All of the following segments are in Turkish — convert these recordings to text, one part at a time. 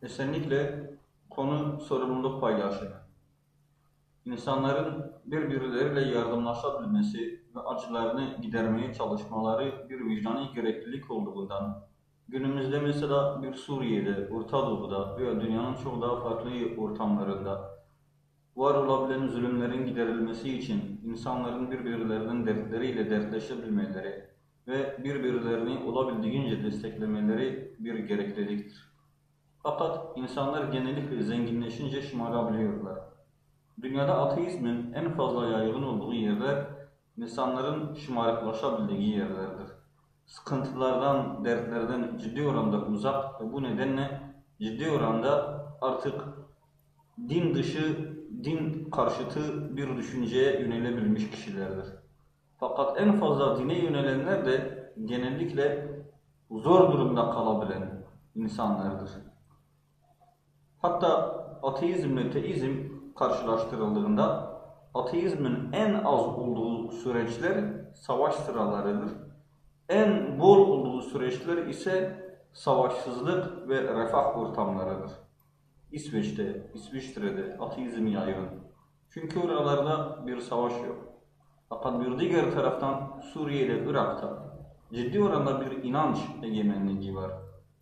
Kesinlikle konu sorumluluk paylaşımı. İnsanların birbirleriyle yardımlaşabilmesi ve acılarını gidermeye çalışmaları bir vicdani gereklilik olduğundan, günümüzde mesela bir Suriye'de, Orta Doğu'da veya dünyanın çok daha farklı ortamlarında var olabilen zulümlerin giderilmesi için insanların birbirlerinin dertleriyle dertleşebilmeleri ve birbirlerini olabildiğince desteklemeleri bir gerekliliktir. Fakat insanlar genellikle zenginleşince şımarabiliyorlar. Dünyada ateizmin en fazla yaygın olduğu yerler insanların şımarıklaşabildiği yerlerdir. Sıkıntılardan, dertlerden ciddi oranda uzak ve bu nedenle ciddi oranda artık din dışı, din karşıtı bir düşünceye yönelebilmiş kişilerdir. Fakat en fazla dine yönelenler de genellikle zor durumda kalabilen insanlardır. Hatta ateizmle teizm karşılaştırıldığında ateizmin en az olduğu süreçler savaş sıralarıdır. En bol olduğu süreçler ise savaşsızlık ve refah ortamlarıdır. İsveç'te, İsviçre'de ateizm yaygın. Çünkü oralarda bir savaş yok. Fakat bir diğer taraftan Suriye'de, Irak'ta ciddi oranda bir inanç egemenliği var.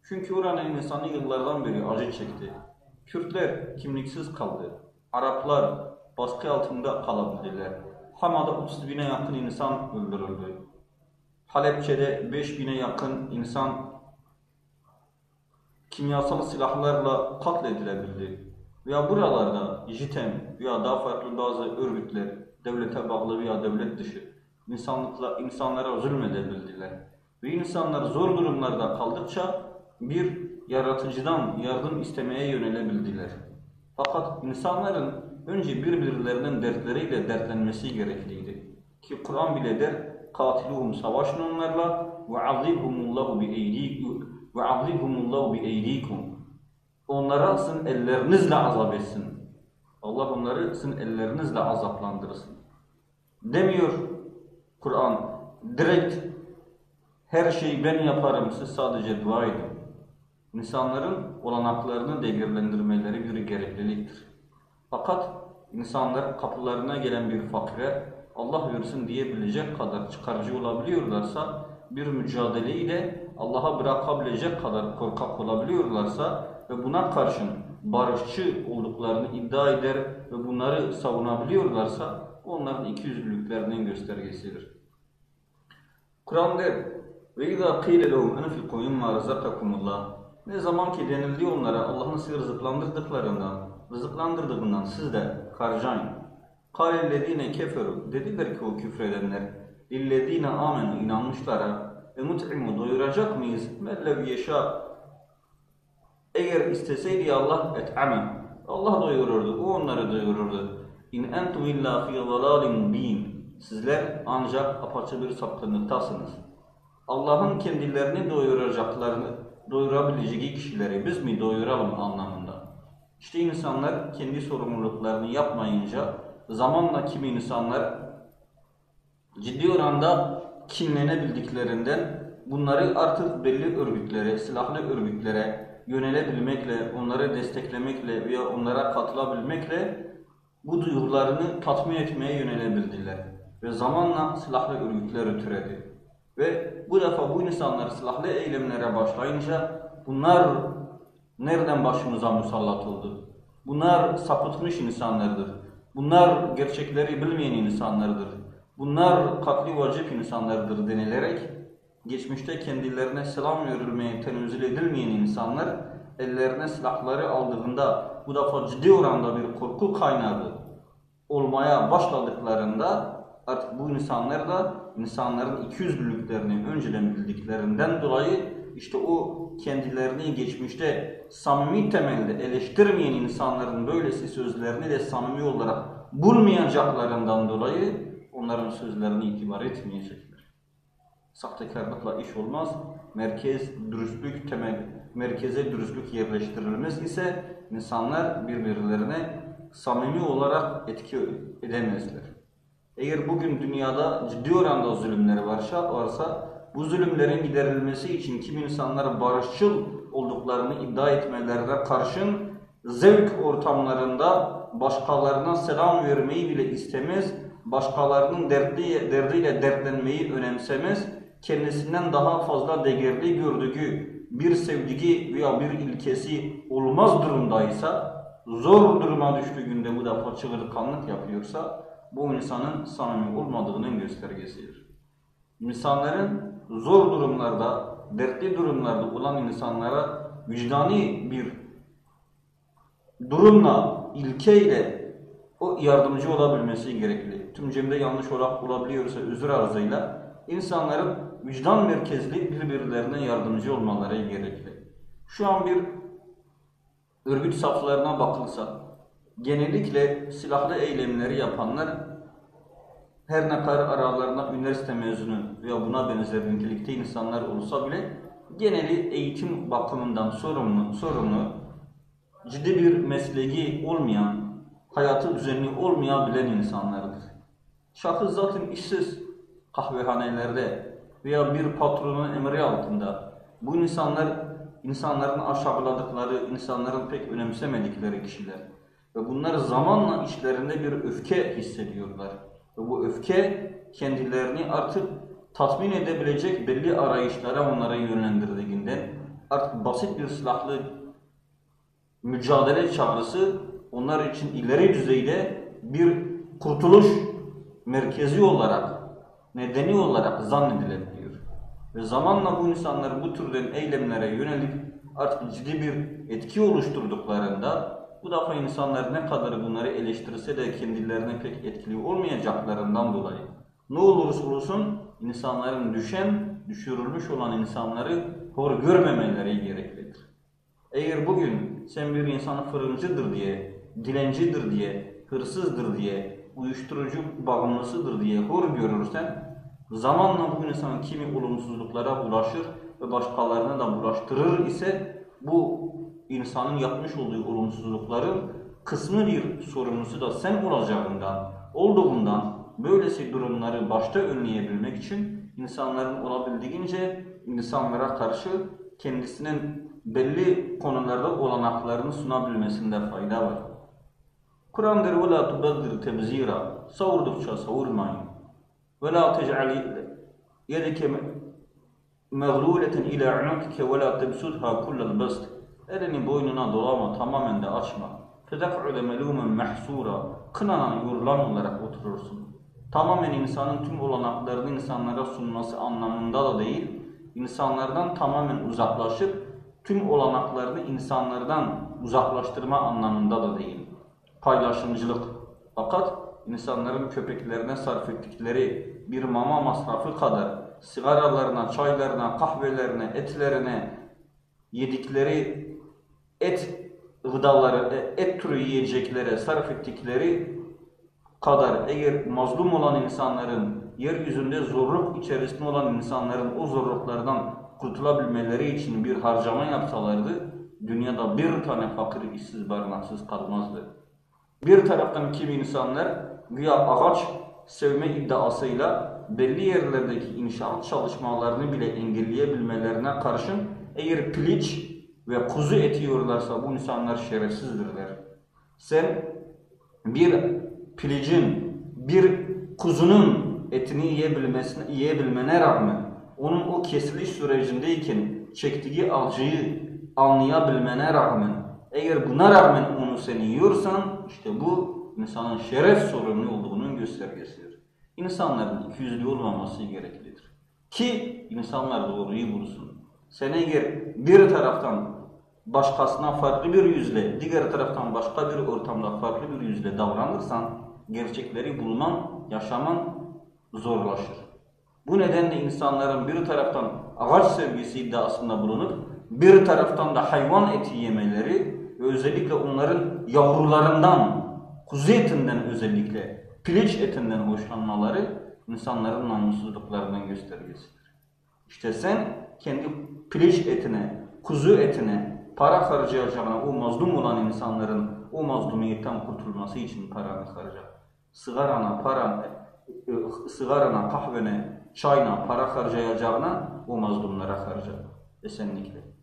Çünkü oranın insanı yıllardan beri acı çekti. Kürtler kimliksiz kaldı. Araplar baskı altında kalabildiler. Hama'da 30 bine yakın insan öldürüldü. Halepçe'de 5 bine yakın insan kimyasal silahlarla katledilebildi. Veya buralarda JITEM veya daha farklı bazı örgütler, devlete bağlı veya devlet dışı insanlıkla insanlara zulmedebildiler. Ve insanlar zor durumlarda kaldıkça bir yaratıcıdan yardım istemeye yönelebildiler. Fakat insanların önce birbirlerinin dertleriyle dertlenmesi gerekliydi. Ki Kur'an bile der, katiluhum savaşın onlarla ve azibhumullahu bi eydikum ve azibhumullahu bi. Onlara sizin ellerinizle azap etsin. Allah onları sizin ellerinizle azaplandırsın. Demiyor Kur'an direkt her şeyi ben yaparım siz sadece dua edin insanların olanaklarını değerlendirmeleri bir gerekliliktir. Fakat insanlar kapılarına gelen bir fakire Allah versin diyebilecek kadar çıkarcı olabiliyorlarsa, bir mücadeleyle Allah'a bırakabilecek kadar korkak olabiliyorlarsa ve buna karşın barışçı olduklarını iddia eder ve bunları savunabiliyorlarsa onların ikiyüzlülüklerinin göstergesidir. Kur'an der ve izâ qîle lehum enfiqû mimma razakakumullah ne zaman ki denildi onlara Allah'ın sizi rızıklandırdıklarından, rızıklandırdığından siz de harcayın. Kâlellezîne keferu dediler ki o küfredenler lillezîne amenu inanmışlara e mut'imu doyuracak mıyız? Mellev yeşâ eğer isteseydi Allah et'ame Allah doyururdu, o onları doyururdu. İn entum illa fi zalalim mubin. Sizler ancak apaçı bir sapkınlıktasınız. Allah'ın kendilerini doyuracaklarını doyurabileceği kişileri biz mi doyuralım anlamında. İşte insanlar kendi sorumluluklarını yapmayınca zamanla kimi insanlar ciddi oranda kinlenebildiklerinden bunları artık belli örgütlere, silahlı örgütlere yönelebilmekle, onları desteklemekle veya onlara katılabilmekle bu duygularını tatmin etmeye yönelebildiler. Ve zamanla silahlı örgütler türedi. Ve bu defa bu insanlar silahlı eylemlere başlayınca bunlar nereden başımıza musallat oldu? Bunlar sapıtmış insanlardır. Bunlar gerçekleri bilmeyen insanlardır. Bunlar katli vacip insanlardır denilerek geçmişte kendilerine selam verilmeye tenezzül edilmeyen insanlar ellerine silahları aldığında bu defa ciddi oranda bir korku kaynağı olmaya başladıklarında artık bu insanlar da insanların ikiyüzlülüklerini önceden bildiklerinden dolayı işte o kendilerini geçmişte samimi temelde eleştirmeyen insanların böylesi sözlerini de samimi olarak bulmayacaklarından dolayı onların sözlerini itibar etmeyecekler. Sahtekarlıkla iş olmaz. Merkez dürüstlük temel, merkeze dürüstlük yerleştirilmez ise insanlar birbirlerine samimi olarak etki edemezler. Eğer bugün dünyada ciddi oranda zulümler varsa, varsa Bu zulümlerin giderilmesi için kim insanlar barışçıl olduklarını iddia etmelerine karşın zevk ortamlarında başkalarına selam vermeyi bile istemez, başkalarının derdi, derdiyle dertlenmeyi önemsemez, kendisinden daha fazla değerli gördüğü bir sevdiği veya bir ilkesi olmaz durumdaysa, zor duruma düştüğünde bu defa çığırkanlık yapıyorsa, bu insanın samimi olmadığının göstergesidir. İnsanların zor durumlarda, dertli durumlarda olan insanlara vicdani bir durumla, ilkeyle o yardımcı olabilmesi gerekli. Tüm cemde yanlış olarak olabiliyorsa özür arzıyla insanların vicdan merkezli birbirlerine yardımcı olmaları gerekli. Şu an bir örgüt saflarına bakılsa genellikle silahlı eylemleri yapanlar her ne kadar aralarında üniversite mezunu veya buna benzer nitelikte insanlar olsa bile geneli eğitim bakımından sorumlu, sorumlu ciddi bir mesleği olmayan, hayatı düzenli olmayabilen insanlardır. Şahıs zaten işsiz kahvehanelerde veya bir patronun emri altında. Bu insanlar insanların aşağıladıkları, insanların pek önemsemedikleri kişiler. Ve bunlar zamanla içlerinde bir öfke hissediyorlar. Ve bu öfke kendilerini artık tatmin edebilecek belli arayışlara onlara yönlendirdiğinden artık basit bir silahlı mücadele çağrısı onlar için ileri düzeyde bir kurtuluş merkezi olarak, nedeni olarak zannedilebiliyor. Ve zamanla bu insanlar bu türden eylemlere yönelip artık ciddi bir etki oluşturduklarında bu defa insanlar ne kadar bunları eleştirse de kendilerine pek etkili olmayacaklarından dolayı ne olursa olsun insanların düşen, düşürülmüş olan insanları hor görmemeleri gereklidir. Eğer bugün sen bir insanı fırıncıdır diye, dilencidir diye, hırsızdır diye, uyuşturucu bağımlısıdır diye hor görürsen, zamanla bu insan kimi olumsuzluklara ulaşır ve başkalarına da bulaştırır ise bu insanın yapmış olduğu olumsuzlukların kısmı bir sorumlusu da sen olacağından, olduğundan böylesi durumları başta önleyebilmek için insanların olabildiğince insanlara karşı kendisinin belli konularda olanaklarını sunabilmesinde fayda var. Kur'an'dır ve la tubaddir tebzira savurdukça savurmayın ve la tec'ali yedike mağluleten ila unukike ve la tebsudha kullal bast elini boynuna dolama tamamen de açma fedef'ude melumen mahsura kınanan yorulan olarak oturursun tamamen insanın tüm olanaklarını insanlara sunması anlamında da değil insanlardan tamamen uzaklaşıp tüm olanaklarını insanlardan uzaklaştırma anlamında da değil. Paylaşımcılık. Fakat insanların köpeklerine sarf ettikleri bir mama masrafı kadar sigaralarına, çaylarına, kahvelerine, etlerine yedikleri et gıdaları, et türü yiyeceklere sarf ettikleri kadar eğer mazlum olan insanların, yeryüzünde zorluk içerisinde olan insanların o zorluklardan kurtulabilmeleri için bir harcama yapsalardı, dünyada bir tane fakir, işsiz, barınaksız kalmazdı. Bir taraftan kimi insanlar güya ağaç sevme iddiasıyla belli yerlerdeki inşaat çalışmalarını bile engelleyebilmelerine karşın eğer piliç ve kuzu eti yiyorlarsa bu insanlar şerefsizdirler. Sen bir pilicin, bir kuzunun etini yiyebilmesine, yiyebilmene rağmen onun o kesiliş sürecindeyken çektiği acıyı anlayabilmene rağmen eğer buna rağmen onu sen yiyorsan işte bu insanın şeref sorumlu olduğunun göstergesidir. İnsanların ikiyüzlü olmaması gereklidir. Ki insanlar doğruyu bulsun. Sen eğer bir taraftan başkasına farklı bir yüzle, diğer taraftan başka bir ortamda farklı bir yüzle davranırsan gerçekleri bulman, yaşaman zorlaşır. Bu nedenle insanların bir taraftan ağaç sevgisi iddiasında bulunup bir taraftan da hayvan eti yemeleri ve özellikle onların yavrularından, kuzu etinden özellikle piliç etinden hoşlanmaları insanların namussuzluklarının göstergesidir. İşte sen kendi piliç etine, kuzu etine para harcayacağına o mazlum olan insanların o mazlumiyetten kurtulması için paranı harca. Sigarana, paran, e, sigarana, kahvene, çayla para harcayacağına o mazlumlara harcar. Esenlikle.